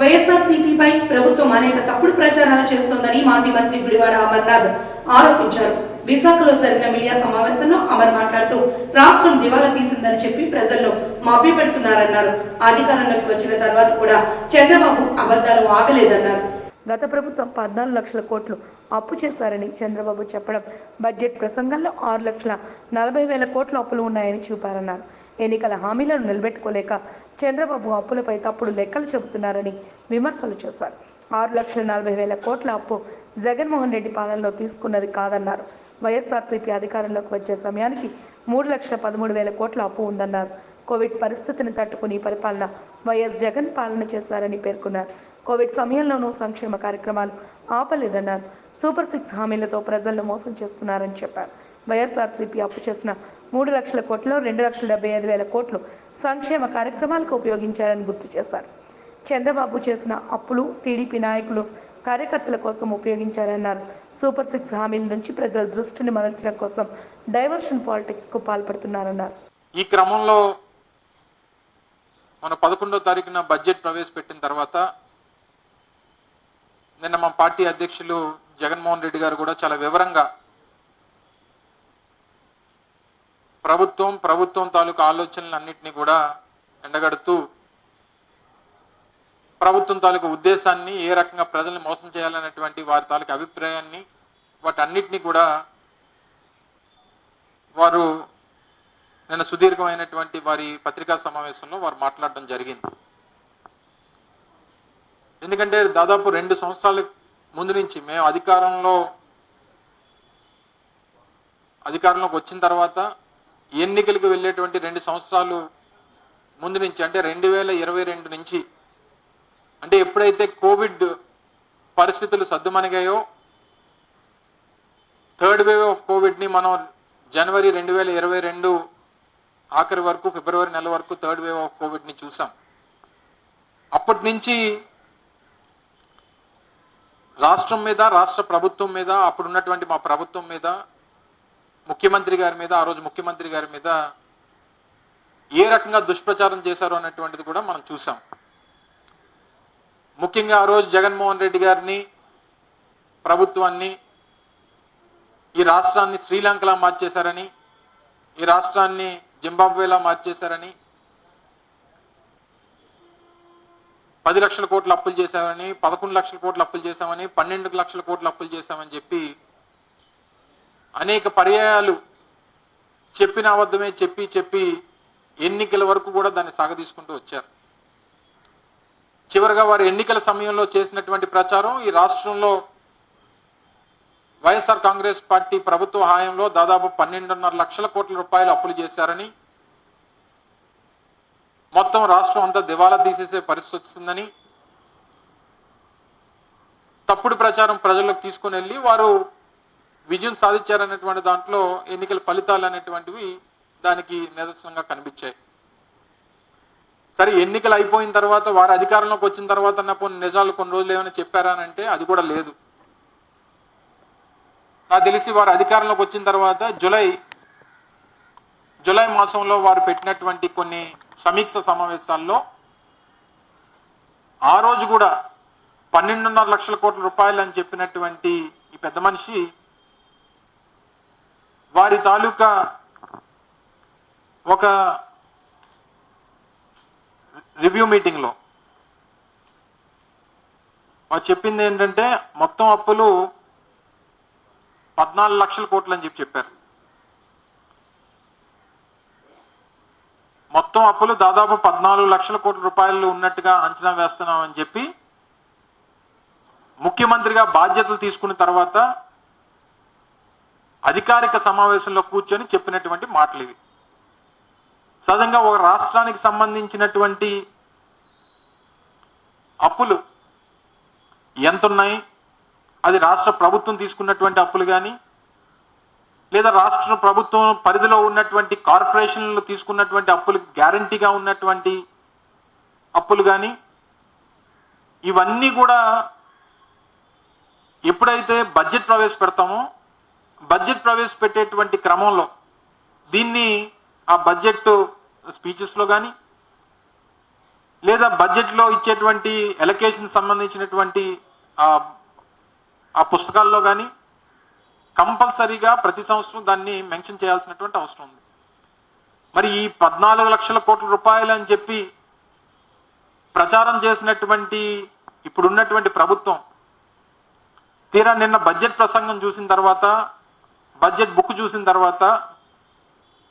వైఎస్ఆర్సీపీపై ప్రభుత్వం అనేక తప్పుడు ప్రచారాలు చేస్తోందని మాజీ మంత్రి గుడివాడ అమర్నాథ్ ఆరోపించారు. విశాఖలో జరిగిన మీడియా సమావేశంలో అమర్ మాట్లాడుతూ రాష్ట్రం దివాలా తీసిందని చెప్పి ప్రజల్లో మభ్యపెడుతున్నారన్నారు అధికారంలోకి వచ్చిన తర్వాత కూడా చంద్రబాబు అబద్ధాలు ఆగలేదన్నారు. గత ప్రభుత్వం పద్నాలుగు లక్షల కోట్లు అప్పు చేశారని చంద్రబాబు చెప్పడం బడ్జెట్ ప్రసంగంలో ఆరు లక్షల నలభై వేల కోట్ల అప్పులు ఉన్నాయని చూపారన్నారు. ఎన్నికల హామీలను నిలబెట్టుకోలేక చంద్రబాబు అప్పులపై తప్పుడు లెక్కలు చెబుతున్నారని విమర్శలు చేశారు. ఆరు లక్షల నలభై వేల కోట్ల అప్పు జగన్మోహన్ రెడ్డి పాలనలో తీసుకున్నది కాదన్నారు. వైఎస్ఆర్సీపీ అధికారంలోకి వచ్చే సమయానికి మూడు లక్షల పదమూడు వేల కోట్ల అప్పు ఉందన్నారు. కోవిడ్ పరిస్థితిని తట్టుకుని పరిపాలన వైఎస్ జగన్ పాలన చేశారని పేర్కొన్నారు. కోవిడ్ సమయంలోనూ సంక్షేమ కార్యక్రమాలు ఆపలేదన్నారు. సూపర్ సిక్స్ హామీలతో ప్రజలను మోసం చేస్తున్నారని చెప్పారు. వైఎస్ఆర్సీపీ అప్పు చేసిన మూడు లక్షల కోట్లలో రెండు లక్షల డెబ్బై ఐదు వేల కోట్లు సంక్షేమ కార్యక్రమాలకు ఉపయోగించారని గుర్తు చేశారు. చంద్రబాబు చేసిన అప్పులు టీడీపీ నాయకులు కార్యకర్తల కోసం ఉపయోగించారన్నారు. సూపర్ సిక్స్ హామీల నుంచి ప్రజల దృష్టిని మరల్చడం కోసం డైవర్షన్ పాలిటిక్స్కు పాల్పడుతున్నారన్నారు. ఈ క్రమంలో మన పదకొండో తారీఖున బడ్జెట్ ప్రవేశపెట్టిన తర్వాత నిన్న మా పార్టీ అధ్యక్షులు జగన్మోహన్ రెడ్డి గారు కూడా చాలా వివరంగా ప్రభుత్వం ప్రభుత్వం తాలూకు ఆలోచనలన్నింటినీ కూడా ఎండగడుతూ ప్రభుత్వం తాలూకు ఉద్దేశాన్ని ఏ రకంగా ప్రజల్ని మోసం చేయాలనేటువంటి వారి తాలూకు అభిప్రాయాన్ని వాటన్నిటినీ కూడా వారు నిన్న సుదీర్ఘమైనటువంటి వారి పత్రికా సమావేశంలో వారు మాట్లాడడం జరిగింది. ఎందుకంటే దాదాపు రెండు సంవత్సరాల ముందు నుంచి మేము అధికారంలో అధికారంలోకి వచ్చిన తర్వాత ఎన్నికలకు వెళ్ళేటువంటి రెండు సంవత్సరాలు ముందు నుంచి అంటే రెండు వేల ఇరవై రెండు నుంచి అంటే ఎప్పుడైతే కోవిడ్ పరిస్థితులు సద్దుమణిగాయో థర్డ్ వేవ్ ఆఫ్ కోవిడ్ని మనం జనవరి రెండు వేల ఇరవై రెండు ఆఖరి వరకు ఫిబ్రవరి నెల వరకు థర్డ్ వేవ్ ఆఫ్ కోవిడ్ని చూసాం. అప్పటి నుంచి రాష్ట్రం మీద రాష్ట్ర ప్రభుత్వం మీద అప్పుడు ఉన్నటువంటి మా ప్రభుత్వం మీద ముఖ్యమంత్రి గారి మీద ఆ రోజు ముఖ్యమంత్రి గారి మీద ఏ రకంగా దుష్ప్రచారం చేశారు అన్నటువంటిది కూడా మనం చూసాం. ముఖ్యంగా ఆ రోజు జగన్మోహన్ రెడ్డి గారిని ప్రభుత్వాన్ని ఈ రాష్ట్రాన్ని శ్రీలంకలా మార్చేశారని ఈ రాష్ట్రాన్ని జింబాబ్వేలా మార్చేశారని పది లక్షల కోట్లు అప్పులు చేశామని పదకొండు లక్షల కోట్లు అప్పులు చేశామని పన్నెండు లక్షల కోట్లు అప్పులు చేశామని చెప్పి అనేక పర్యాయాలు చెప్పిన అబద్ధమే చెప్పి చెప్పి ఎన్నికల వరకు కూడా దాన్ని సాగదీసుకుంటూ వచ్చారు. చివరిగా వారు ఎన్నికల సమయంలో చేసినటువంటి ప్రచారం ఈ రాష్ట్రంలో వైఎస్ఆర్ కాంగ్రెస్ పార్టీ ప్రభుత్వ హాయంలో దాదాపు పన్నెండున్నర లక్షల కోట్ల రూపాయలు అప్పులు చేశారని మొత్తం రాష్ట్రం అంతా దివాలా తీసేసే పరిస్థితి వస్తుందని తప్పుడు ప్రచారం ప్రజల్లోకి తీసుకుని వెళ్ళి వారు విజయం సాధించారనేటువంటి దాంట్లో ఎన్నికల ఫలితాలు అనేటువంటివి దానికి నిదర్శనంగా కనిపించాయి. సరే ఎన్నికలు అయిపోయిన తర్వాత వారు అధికారంలోకి వచ్చిన తర్వాత అన్నప్పుడు నిజాలు కొన్ని రోజులు ఏమైనా చెప్పారా అంటే అది కూడా లేదు. నాకు తెలిసి వారు అధికారంలోకి వచ్చిన తర్వాత జులై జులై మాసంలో వారు పెట్టినటువంటి కొన్ని సమీక్ష సమావేశాల్లో ఆ రోజు కూడా పన్నెండున్నర లక్షల కోట్ల రూపాయలు అని చెప్పినటువంటి ఈ పెద్ద మనిషి వారి తాలూకా ఒక రివ్యూ మీటింగ్లో వారు చెప్పింది ఏంటంటే మొత్తం అప్పులు పద్నాలుగు లక్షల కోట్లు అని చెప్పి చెప్పారు. మొత్తం అప్పులు దాదాపు పద్నాలుగు లక్షల కోట్ల రూపాయలు ఉన్నట్టుగా అంచనా వేస్తున్నామని చెప్పి ముఖ్యమంత్రిగా బాధ్యతలు తీసుకున్న తర్వాత అధికారిక సమావేశంలో కూర్చొని చెప్పినటువంటి మాటలు ఇవి. సహజంగా ఒక రాష్ట్రానికి సంబంధించినటువంటి అప్పులు ఎంతున్నాయి? అది రాష్ట్ర ప్రభుత్వం తీసుకున్నటువంటి అప్పులు కానీ లేదా రాష్ట్ర ప్రభుత్వం పరిధిలో ఉన్నటువంటి కార్పొరేషన్లు తీసుకున్నటువంటి అప్పులు గ్యారంటీగా ఉన్నటువంటి అప్పులు కానీ ఇవన్నీ కూడా ఎప్పుడైతే బడ్జెట్ ప్రవేశపెడతామో బడ్జెట్ ప్రవేశపెట్టేటువంటి క్రమంలో దీన్ని ఆ బడ్జెట్ స్పీచెస్లో కానీ లేదా బడ్జెట్లో ఇచ్చేటువంటి ఎలకేషన్ సంబంధించినటువంటి ఆ పుస్తకాల్లో కానీ కంపల్సరీగా ప్రతి సంవత్సరం దాన్ని మెన్షన్ చేయాల్సినటువంటి అవసరం ఉంది. మరి ఈ పద్నాలుగు లక్షల కోట్ల రూపాయలు అని చెప్పి ప్రచారం చేసినటువంటి ఇప్పుడున్నటువంటి ప్రభుత్వం తీరా నిన్న బడ్జెట్ ప్రసంగం చూసిన తర్వాత బడ్జెట్ బుక్ చూసిన తర్వాత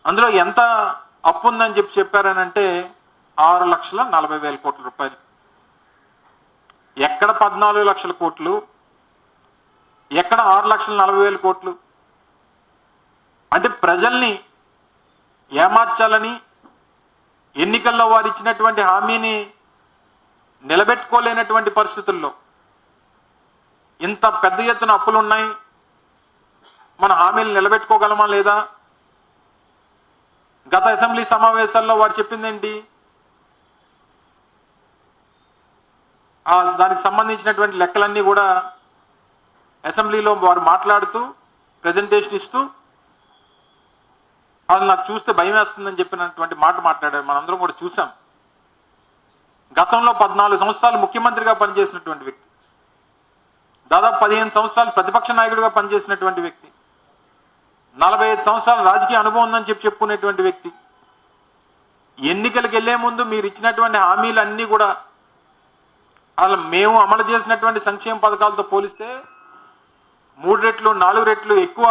అందులో ఎంత అప్పు ఉందని చెప్పి చెప్పారనంటే ఆరు లక్షల నలభై వేల కోట్ల రూపాయలు. ఎక్కడ పద్నాలుగు లక్షల కోట్లు? ఎక్కడ ఆరు లక్షల నలభై వేల కోట్లు? అంటే ప్రజల్ని ఏమార్చాలని ఎన్నికల్లో వారు ఇచ్చినటువంటి హామీని నిలబెట్టుకోలేనటువంటి పరిస్థితుల్లో ఇంత పెద్ద ఎత్తున అప్పులు ఉన్నాయి మన హామీలు నిలబెట్టుకోగలమా లేదా? గత అసెంబ్లీ సమావేశాల్లో వారు చెప్పిందేంటి? దానికి సంబంధించినటువంటి లెక్కలన్నీ కూడా అసెంబ్లీలో వారు మాట్లాడుతూ ప్రజెంటేషన్ ఇస్తూ అది నాకు చూస్తే భయం వేస్తుందని చెప్పినటువంటి మాట మాట్లాడారు. మనందరం కూడా చూసాం గతంలో పద్నాలుగు సంవత్సరాలు ముఖ్యమంత్రిగా పనిచేసినటువంటి వ్యక్తి దాదాపు పదిహేను సంవత్సరాలు ప్రతిపక్ష నాయకుడిగా పనిచేసినటువంటి వ్యక్తి నలభై ఐదు సంవత్సరాల రాజకీయ అనుభవం ఉందని చెప్పి చెప్పుకునేటువంటి వ్యక్తి. ఎన్నికలకు వెళ్ళే ముందు మీరు ఇచ్చినటువంటి హామీలు అన్నీ కూడా అసలు మేము అమలు చేసినటువంటి సంక్షేమ పథకాలతో పోలిస్తే మూడు రెట్లు నాలుగు రెట్లు ఎక్కువ